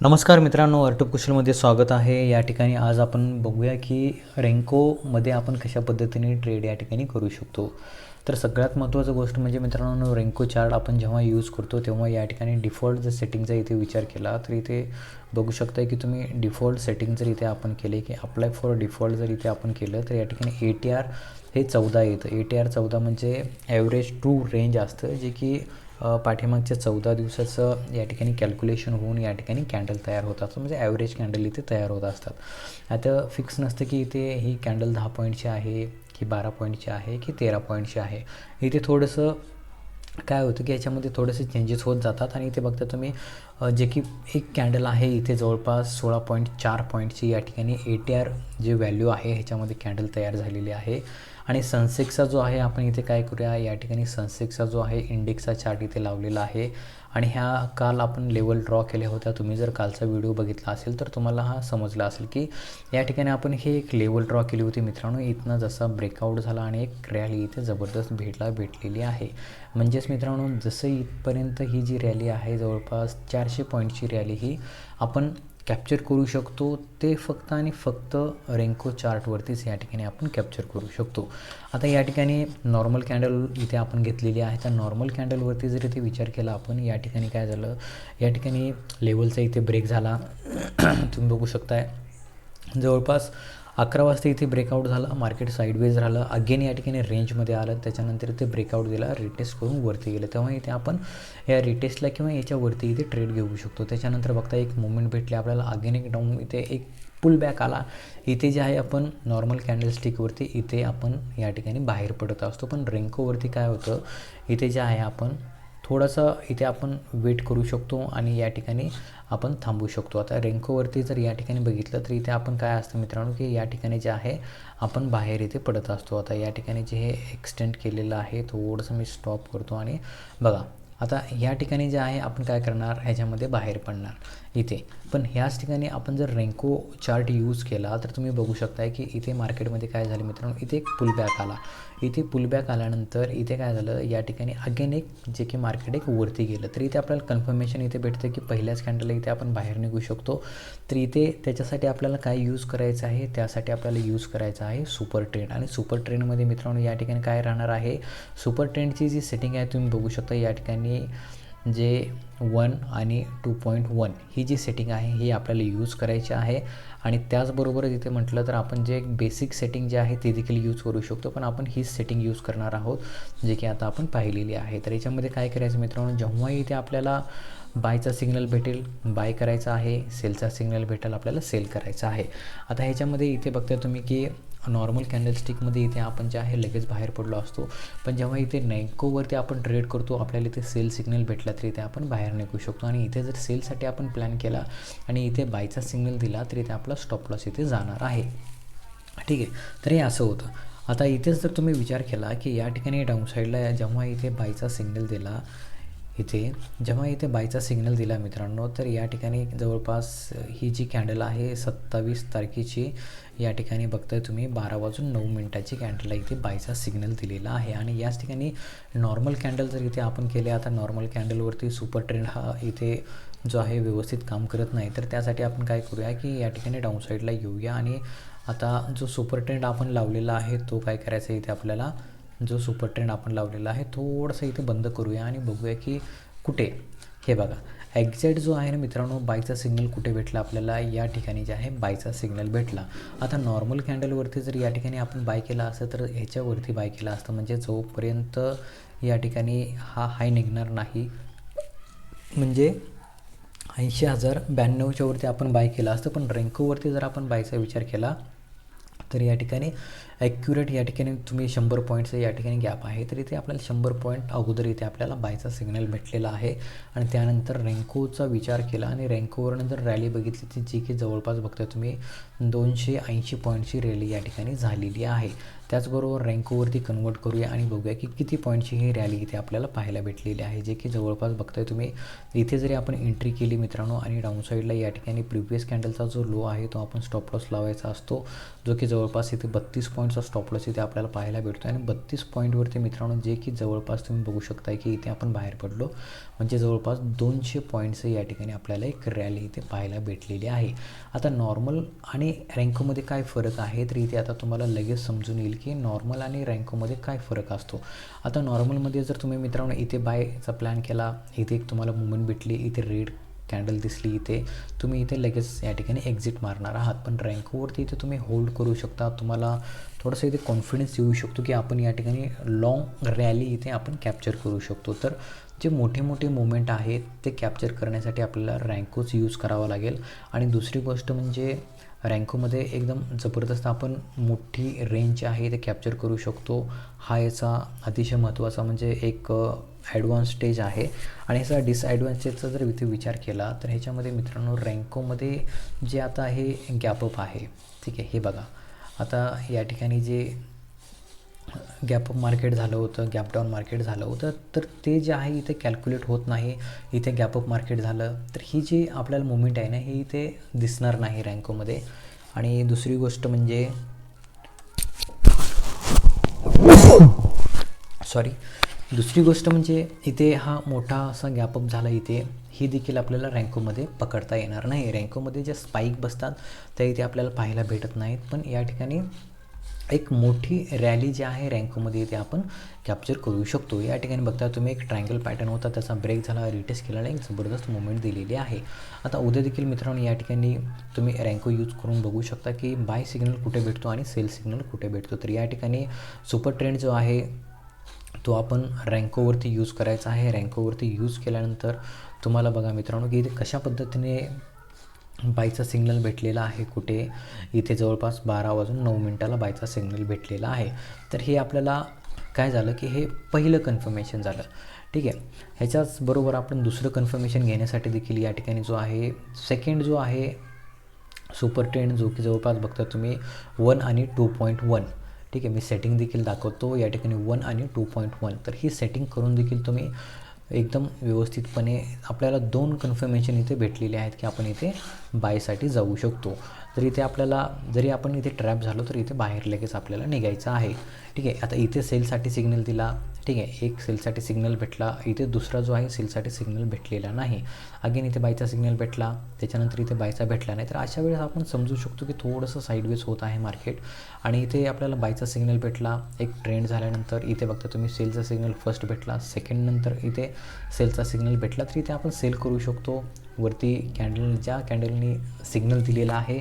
नमस्कार मित्रांनो अर्टूप कुशलमध्ये स्वागत आहे. या ठिकाणी आज आपण बघूया की रेंकोमध्ये आपण कशा पद्धतीने ट्रेड या ठिकाणी करू शकतो. तर सगळ्यात महत्त्वाचं गोष्ट म्हणजे मित्रांनो रेंको चार्ट आपण जेव्हा यूज करतो तेव्हा या ठिकाणी डिफॉल्ट जर सेटिंगचा इथे विचार केला तर इथे बघू शकता की तुम्ही डिफॉल्ट सेटिंग जर इथे आपण केले की अप्लाय फॉर डिफॉल्ट जर इथे आपण केलं तर या ठिकाणी ए टी आर हे चौदा येतं. ए टी आर चौदा म्हणजे ॲव्हरेज टू रेंज असतं जे की पाठीमागच्या चौदा दिवसाचं या ठिकाणी कॅल्क्युलेशन होऊन या ठिकाणी कॅन्डल तयार होत असतं. म्हणजे ॲव्हरेज कॅन्डल इथे तयार होत असतात. आता फिक्स नसतं की इथे ही कॅन्डल दहा पॉईंटची आहे की बारा पॉईंटची आहे की तेरा पॉईंटची आहे. इथे थोडंसं काय होतं की याच्यामध्ये थोडेसे चेंजेस होत जातात आणि इथे बघता तुम्ही जे की एक कॅन्डल आहे इथे जवळपास सोळा पॉईंट चार पॉईंटची या ठिकाणी ए टी आर जे व्हॅल्यू आहे ह्याच्यामध्ये कॅन्डल तयार झालेली आहे. आणि सनसेक्सचा जो आहे आपण इथे काय करूया या ठिकाणी सनसेक्सचा जो आहे इंडेक्सचा चार्ट इथे लावलेला आहे. आणि ह्या काल आपण लेवल ड्रॉ केल्या होत्या. तुम्ही जर कालचा व्हिडिओ बघितला असेल तर तुम्हाला हा समजला असेल की या ठिकाणी आपण हे एक लेवल ड्रॉ केली होती मित्रांनो. इथनं जसा ब्रेकआउट झाला आणि एक रॅली इथे जबरदस्त भेटला भेटलेली आहे. म्हणजेच मित्रांनो जसं इथपर्यंत ही जी रॅली आहे जवळपास चारशे पॉईंटची रॅली ही आपण कॅप्चर करू शकतो. ते फक्त आणि फक्त रेंको चार्टवरतीच या ठिकाणी आपण कॅप्चर करू शकतो. आता या ठिकाणी नॉर्मल कॅन्डल इथे आपण घेतलेली आहे. त्या नॉर्मल कॅन्डलवरती जर इथे विचार केला आपण या ठिकाणी काय झालं? या ठिकाणी लेवलचा इथे ब्रेक झाला. तुम्ही बघू शकताय. जवळपास अकरा वाजता इथे ब्रेकआउट झाला मार्केट साईडवेज राहिलं. अगेन या ठिकाणी रेंजमध्ये आलं त्याच्यानंतर इथे ब्रेकआउट दिला रिटेस्ट करून वरती गेलं. तेव्हा इथे आपण या रिटेस्टला किंवा याच्यावरती इथे ट्रेड घेऊ शकतो. त्याच्यानंतर बघता एक मुवमेंट भेटली आपल्याला. अगेन एक डाऊन इथे एक पुल बॅक आला. इथे जे आहे आपण नॉर्मल कॅन्डलस्टिकवरती इथे आपण या ठिकाणी बाहेर पडत असतो. पण रेंकोवरती काय होतं? इथे जे आहे आपण थोडंसं इथे आपण वेट करू शकतो आणि या ठिकाणी आपण थांबू शकतो. आता रेंकोवरती जर या ठिकाणी बघितलं तर इथे आपण काय असतं मित्रांनो की या ठिकाणी जे आहे आपण बाहेर इथे पडत असतो. आता या ठिकाणी जे हे एक्सटेंड केलेलं आहे थोडंसं मी स्टॉप करतो आणि बघा आता या ठिकाणी जे आहे आपण काय करणार? ह्याच्यामध्ये बाहेर पडणार इथे. पण ह्याच ठिकाणी आपण जर रेंको चार्ट यूज केला तर तुम्ही बघू शकताय की इथे मार्केटमध्ये काय झालं मित्रांनो इथे एक पुलबॅक आला. इथे पुलबॅक आल्यानंतर इथे काय झालं या ठिकाणी अगेन एक जे की मार्केट एक वरती गेलं. तर इथे आपल्याला कन्फर्मेशन इथे भेटतं की पहिल्याच कॅन्डलला इथे आपण बाहेर निघू शकतो. तर इथे त्याच्यासाठी आपल्याला काय यूज करायचं आहे? त्यासाठी आपल्याला यूज करायचं आहे सुपर ट्रेंड आणि सुपर ट्रेंडमध्ये मित्रांनो या ठिकाणी काय राहणार आहे? सुपर ट्रेंडची जी सेटिंग आहे तुम्ही बघू शकता या ठिकाणी जे वन आणि टू पॉईंट वन ही जी सेटिंग आहे ही आपल्याला यूज करायची आहे. आणि त्याचबरोबर इथे म्हटलं तर आपण जे एक बेसिक सेटिंग जे आहे ते देखील यूज करू शकतो. पण आपण हीच सेटिंग यूज करणार आहोत जे की आता आपण पाहिलेली आहे. तर याच्यामध्ये काय करायचं मित्रांनो जेव्हाही इथे आपल्याला बायचा सिग्नल भेटेल बाय करायचा आहे सेलचा सिग्नल भेटेल आपल्याला सेल करायचा आहे. आता ह्याच्यामध्ये इथे बघताय तुम्ही की नॉर्मल कॅन्डलस्टिकमध्ये इथे आपण जे आहे लगेच बाहेर पडलो असतो. पण जेव्हा इथे नॅकोवरती आपण ट्रेड करतो आपल्याला इथे सेल सिग्नल भेटला तरी इथे आपण बाहेर निघू शकतो. आणि इथे जर सेलसाठी आपण प्लॅन केला आणि इथे बायचा सिग्नल दिला तर इथे आपला स्टॉप लॉस इथे जाणार आहे. ठीक आहे? तर हे असं होतं. आता इथेच जर तुम्ही विचार केला की या ठिकाणी डाऊन साईडला जेव्हा इथे बायचा सिग्नल दिला इथे. जेव्हा इथे बायचा सिग्नल दिला मित्रांनो तर या ठिकाणी जवळपास ही जी कॅन्डल आहे सत्तावीस तारखेची या ठिकाणी बघताय तुम्ही बारा वाजून नऊ मिनटाची कॅन्डलला इथे बायचा सिग्नल दिलेला आहे. आणि याच ठिकाणी नॉर्मल कॅन्डल जर इथे आपण केले आता नॉर्मल कॅन्डलवरती सुपर ट्रेंड हा इथे जो आहे व्यवस्थित काम करत नाही. तर त्यासाठी आपण काय करूया की या ठिकाणी डाऊन साईडला येऊया. आणि आता जो सुपर ट्रेंड आपण लावलेला आहे तो काय करायचा इथे आपल्याला? जो सुपर ट्रेंड आपण लावलेला आहे थोडंसं इथे बंद करूया आणि बघूया की कुठे? हे बघा. एक्झॅक्ट जो आहे ना मित्रांनो बायचा सिग्नल कुठे भेटला आपल्याला? या ठिकाणी जे आहे बायचा सिग्नल भेटला. आता नॉर्मल कॅन्डलवरती जर या ठिकाणी आपण बाय केला असतं तर ह्याच्यावरती बाय केला असतं. म्हणजे जोपर्यंत या ठिकाणी हा हाय निघणार नाही म्हणजे ऐंशी हजार ब्याण्णवच्यावरती आपण बाय केला असतं. पण रेंकोवरती जर आपण बायचा विचार केला तर या ठिकाणी ॲक्युरेट या ठिकाणी तुम्ही शंभर पॉईंटचं या ठिकाणी गॅप आहे. तर इथे आपल्याला शंभर पॉईंट अगोदर इथे आपल्याला बायचा सिग्नल भेटलेला आहे. आणि त्यानंतर रेंकोचा विचार केला आणि रेंकोवरनं जर रॅली बघितली ती जी की जवळपास बघताय तुम्ही दोनशे ऐंशी पॉईंटची रॅली या ठिकाणी झालेली आहे. त्याचबरोबर रँकोवरती कन्वर्ट करूया आणि बघूया की किती पॉईंटची ही रॅली इथे आपल्याला पाहायला भेटलेली आहे जे की जवळपास बघताय तुम्ही इथे जरी आपण एंट्री केली मित्रांनो आणि डाऊन साईडला या ठिकाणी प्रिव्हियस कॅन्डलचा जो लो आहे तो आपण स्टॉप लॉस लावायचा असतो जो की जवळपास इथे बत्तीस पॉईंटचा स्टॉप लॉस इथे आपल्याला पाहायला भेटतो. आणि बत्तीस पॉईंटवरती मित्रांनो जे की जवळपास तुम्ही बघू शकताय की इथे आपण बाहेर पडलो म्हणजे जवळपास दोनशे पॉईंट्स या ठिकाणी आपल्याला एक रॅली इथे पाहायला भेटलेली आहे. आता नॉर्मल आणि रँकोमध्ये काय फरक आहे तर इथे आता तुम्हाला लगेच समजून येईल की नॉर्मल आणि रँकोमध्ये काय फरक असतो? आता नॉर्मलमध्ये जर तुम्ही मित्रांनो इथे बायचा प्लॅन केला इथे एक तुम्हाला मुवमेंट भेटली इथे रेड कॅन्डल दिसली इथे तुम्ही इथे लगेच या ठिकाणी एक्झिट मारणार आहात. पण रँकोवरती इथे तुम्ही होल्ड करू शकता. तुम्हाला थोडंसं इथे कॉन्फिडन्स येऊ शकतो की आपण या ठिकाणी लाँग रॅली इथे आपण कॅप्चर करू शकतो. तर जे मोठे मोठे मुमेंट आहेत ते कॅप्चर करण्यासाठी आपल्याला रँकोच यूज करावा लागेल. आणि दुसरी गोष्ट म्हणजे रँकोमध्ये एकदम जबरदस्त आपण मोठी रेंज आहे ते कॅप्चर करू शकतो. हा याचा अतिशय महत्त्वाचा म्हणजे एक ॲडव्हान्स स्टेज आहे. आणि ह्याचा डिसॲडव्हान्टेजचा जर इथे विचार केला तर ह्याच्यामध्ये मित्रांनो रँकोमध्ये जे आता हे गॅपअप आहे ठीक आहे हे बघा. आता या ठिकाणी जे गॅपअप मार्केट झालं होतं गॅप डाऊन मार्केट झालं होतं. तर ते जे आहे इथे कॅल्क्युलेट होत नाही इथे गॅपअप मार्केट झालं. तर ही जी आपल्याला मुवमेंट आहे ना ही इथे दिसणार नाही रँकोमध्ये आणि दुसरी गोष्ट म्हणजे सॉरी दुसरी गोष्ट म्हणजे इथे हा मोठा असा गॅपअप झाला इथे ही देखील आपल्याला रँकोमध्ये पकडता येणार नाही. रँकोमध्ये जे स्पाईक बसतात त्या इथे आपल्याला पाहायला भेटत नाहीत. पण या ठिकाणी एक मोठी रॅली जी आहे रँकोमध्ये ते आपण कॅप्चर करू शकतो. या ठिकाणी बघता तुम्ही एक ट्रायंगल पॅटर्न होता. त्याचा ब्रेक झाला रिटेस्ट केलेला एक जबरदस्त मुवमेंट दिलेली आहे. आता उद्या देखील मित्रांनो या ठिकाणी तुम्ही रँको यूज करून बघू शकता की बाय सिग्नल कुठे भेटतो आणि सेल सिग्नल कुठे भेटतो. तर या ठिकाणी सुपर ट्रेंड जो आहे तो आपण रँकोवरती यूज करायचा आहे. रँकोवरती यूज केल्यानंतर तुम्हाला बघा मित्रांनो की इथे कशा पद्धतीने बायचा सिग्नल भेटलेला आहे कुठे? इथे जवळपास बारा वाजून नऊ मिनटाला बायचा सिग्नल भेटलेला आहे. तर हे आपल्याला काय झालं की हे पहिलं कन्फर्मेशन झालं. ठीक आहे? ह्याच्याचबरोबर आपण दुसरं कन्फर्मेशन घेण्यासाठी देखील या ठिकाणी जो आहे सेकंड जो आहे सुपर ट्रेंड जो की जवळपास बघता तुम्ही वन आणि टू पॉईंट वन ठीक आहे? मी सेटिंग देखील दाखवतो. या ठिकाणी वन आणि टू पॉईंट वन तर ही सेटिंग करून देखील तुम्ही एकदम व्यवस्थितपणे आपल्याला दोन कन्फर्मेशन इथे भेटलेले आहेत की आपण इथे बायसाठी जाऊ शकतो. तर इथे आपल्याला जरी आपण इथे ट्रॅप झालो तर इथे बाहेर लगेच आपल्याला निघायचं आहे. ठीक आहे आता इथे सेलसाठी सिग्नल दिला. ठीक आहे एक सेलसाठी सिग्नल भेटला. इथे दुसरा जो आहे सेलसाठी सिग्नल भेटलेला नाही. अगेन इथे बायचा सिग्नल भेटला. त्याच्यानंतर इथे बायचा भेटला नाही. तर अशा वेळेस आपण समजू शकतो की थोडंसं साईडवेज होत आहे मार्केट आणि इथे आपल्याला बायचा सिग्नल भेटला. एक ट्रेंड झाल्यानंतर इथे बघता तुम्ही सेलचा सिग्नल फर्स्ट भेटला. सेकंड नंतर इथे सेलचा सिग्नल भेटला. तर इथे आपण सेल करू शकतो. वरती कॅन्डल ज्या कॅन्डलनी सिग्नल दिलेला आहे.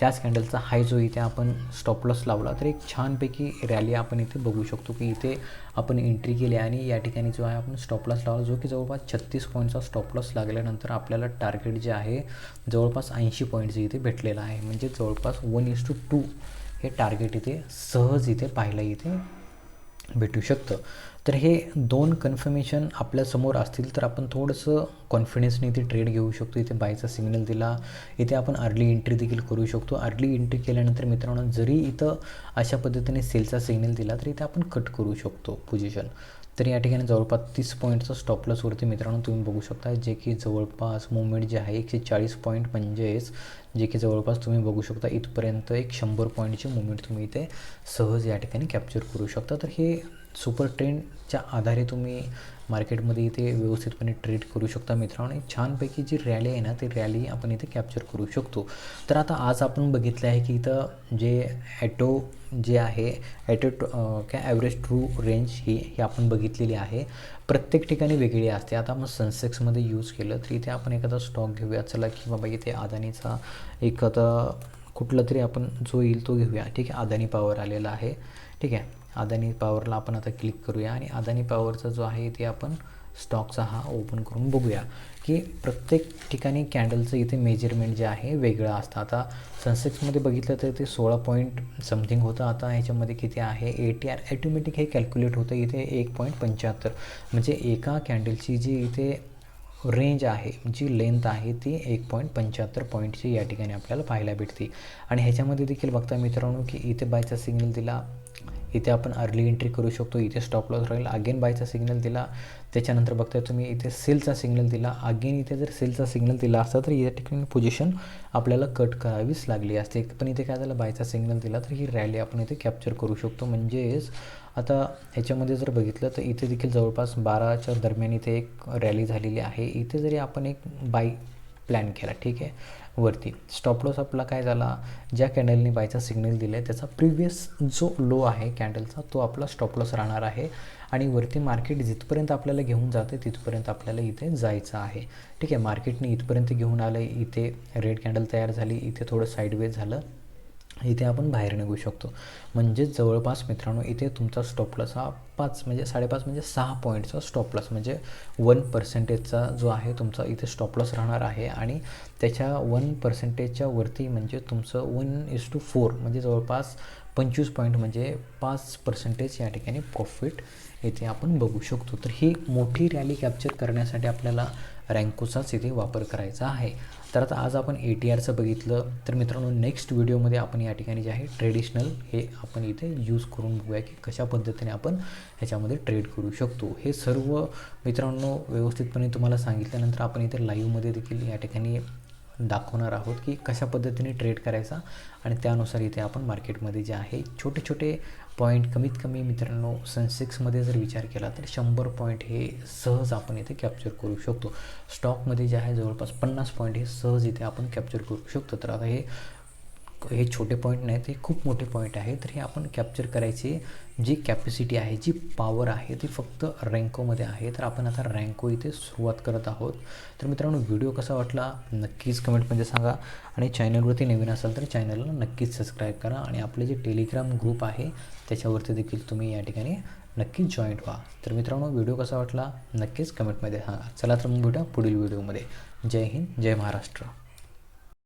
त्याच कॅन्डलचा हाय जो इथे आपण स्टॉपलॉस लावला तर एक छानपैकी रॅली आपण इथे बघू शकतो की इथे आपण एंट्री केली आणि या ठिकाणी जो आहे आपण स्टॉपलॉस लावला जो की जवळपास छत्तीस पॉईंटचा स्टॉपलॉस लागल्यानंतर आपल्याला टार्गेट जे आहे जवळपास ऐंशी पॉईंटचं इथे भेटलेलं आहे. म्हणजे जवळपास one is to two two target इथे सहज इथे पाहायला इथे भेटू शकतं. तर हे दोन कन्फर्मेशन आपल्यासमोर असतील तर आपण थोडंसं कॉन्फिडन्सने इथे ट्रेड घेऊ शकतो. इथे बायचा सिग्नल दिला. इथे आपण अर्ली एंट्री देखील करू शकतो. अर्ली एंट्री केल्यानंतर मित्रांनो जरी इथं अशा पद्धतीने सेलचा सिग्नल दिला तर इथे आपण कट करू शकतो पोझिशन तर या ठिकाणी जवळपास तीस पॉईंटचा स्टॉपलॉसवरती मित्रांनो तुम्ही बघू शकता जे की जवळपास मुवमेंट जे आहे एकशे चाळीस पॉईंट म्हणजेच जे की जवळपास तुम्ही बघू शकता इथपर्यंत एक शंभर पॉईंटची मुवमेंट तुम्ही इथे सहज या ठिकाणी कॅप्चर करू शकता. तर हे सुपर ट्रेंडच्या आधारे तुम्ही मार्केटमध्ये इथे व्यवस्थितपणे ट्रेड करू शकता मित्रांनो. आणि छानपैकी जी रॅली आहे ना ती रॅली आपण इथे कॅप्चर करू शकतो. तर आता आज आपण बघितलं आहे की इथं जे ॲटो जे आहे ॲटो काय ॲव्हरेज ट्रू रेंज ही ही आपण बघितलेली आहे. प्रत्येक ठिकाणी वेगळी असते. आता आपण सनसेक्समध्ये यूज केलं तर इथे आपण एखादा स्टॉक घेऊया. चला की बाबा इथे अदानीचा एखादा कुठला तरी आपण जो येईल तो घेऊया. ठीक आहे अदानी पॉवर आलेला आहे. ठीक आहे. अदानी पॉवरला आपण आता क्लिक करूया आणि अदानी पॉवरचा जो आहे ते आपण स्टॉकचा हा ओपन करून बघूया. की प्रत्येक ठिकाणी कॅन्डलचं इथे मेजरमेंट जे आहे वेगळं असतं. आता सनसेक्समध्ये बघितलं तर ते सोळा पॉईंट समथिंग होतं. आता ह्याच्यामध्ये किती आहे? ए टी आर ॲटोमॅटिक हे कॅल्क्युलेट होतं. इथे एक पॉईंट पंच्याहत्तर. म्हणजे एका कॅन्डलची जी इथे रेंज आहे जी लेंथ आहे ती एक पॉईंट पंच्याहत्तर पॉईंटची या ठिकाणी आपल्याला पाहायला भेटते. आणि ह्याच्यामध्ये देखील बघता मित्रांनो की इथे बायचा सिग्नल दिला. इथे आपण अर्ली एंट्री करू शकतो. इथे स्टॉप लॉस राहील. अगेन बायचा सिग्नल दिला. त्याच्यानंतर बघताय तुम्ही इथे सेलचा सिग्नल दिला. अगेन इथे जर सेलचा सिग्नल दिला असता तर या ठिकाणी पोझिशन आपल्याला कट करावीच लागली असते. पण इथे काय झालं? बायचा सिग्नल दिला तर ही रॅली आपण इथे कॅप्चर करू शकतो. म्हणजेच आता ह्याच्यामध्ये जर बघितलं तर इथे देखील जवळपास बाराच्या दरम्यान इथे एक रॅली झालेली आहे. इथे जरी आपण एक बाय प्लॅन केला ठीक आहे? वरती. स्टॉप लॉस आपला काय झाला? ज्या कॅन्डलनी बायचा सिग्नल दिला आहे त्याचा प्रिव्हियस जो लो आहे कॅन्डलचा तो आपला स्टॉप लॉस राहणार आहे. आणि वरती मार्केट जिथपर्यंत आपल्याला घेऊन जाते तिथपर्यंत आपल्याला इथे जायचं आहे. ठीक आहे? मार्केटने इथपर्यंत घेऊन आलं इथे रेड कॅन्डल तयार झाली इथे थोडं साईडवेज झालं. इथे आपण बाहेर निघू शकतो. म्हणजेच जवळपास मित्रांनो इथे तुमचा स्टॉपलस हा पाच म्हणजे साडेपाच म्हणजे सहा पॉईंटचा स्टॉपलॉस म्हणजे वन पर्सेंटेजचा जो आहे तुमचा इथे स्टॉपलॉस राहणार आहे आणि त्याच्या वन पर्सेंटेजच्या वरती म्हणजे तुमचं वन इज टू फोर म्हणजे जवळपास पंचवीस पॉईंट म्हणजे पाच पर्सेंटेज या ठिकाणी प्रॉफिट इथे आपण बघू शकतो. तर ही मोठी रॅली कॅप्चर करण्यासाठी आपल्याला रँकोचाच इथे वापर करायचा आहे. तर आता आज आपण ए टी आरचं बघितलं. तर मित्रांनो नेक्स्ट व्हिडिओमध्ये आपण या ठिकाणी जे आहे ट्रेडिशनल हे आपण इथे यूज करून बघूया की कशा पद्धतीने आपण ह्याच्यामध्ये ट्रेड करू शकतो. हे सर्व मित्रांनो व्यवस्थितपणे तुम्हाला सांगितल्यानंतर आपण इथे लाईव्हमध्ये देखील या ठिकाणी दाखवणार आहोत की कशा पद्धतीने ट्रेड करायचा आणि त्यानुसार इथे आपण मार्केटमध्ये जे आहे छोटे छोटे पॉईंट कमीत कमी मित्रांनो सनसेक्समध्ये जर विचार केला तर शंभर पॉईंट हे सहज आपण इथे कॅप्चर करू शकतो. स्टॉकमध्ये जे आहे जवळपास पन्नास पॉईंट हे सहज इथे आपण कॅप्चर करू शकतो. तर आता हे हे छोटे पॉईंट नाहीत हे खूप मोठे पॉईंट आहे. तर हे आपण कॅप्चर करायचे. जी कॅपॅसिटी आहे जी पॉवर आहे ती फक्त रँकोमध्ये आहे. तर आपण आता रँको इथे सुरुवात करत आहोत. तर मित्रांनो व्हिडिओ कसा वाटला? नक्कीच कमेंटमध्ये सांगा. आणि चॅनलवरती नवीन असाल तर चॅनलला नक्कीच सबस्क्राईब करा. आणि आपले जे टेलिग्राम ग्रुप आहे त्याच्यावरती देखील तुम्ही या ठिकाणी नक्कीच जॉईंट व्हा. तर मित्रांनो व्हिडिओ कसा वाटला? नक्कीच कमेंटमध्ये सांगा. चला तर मग भेटा पुढील व्हिडिओमध्ये जय हिंद जय महाराष्ट्र.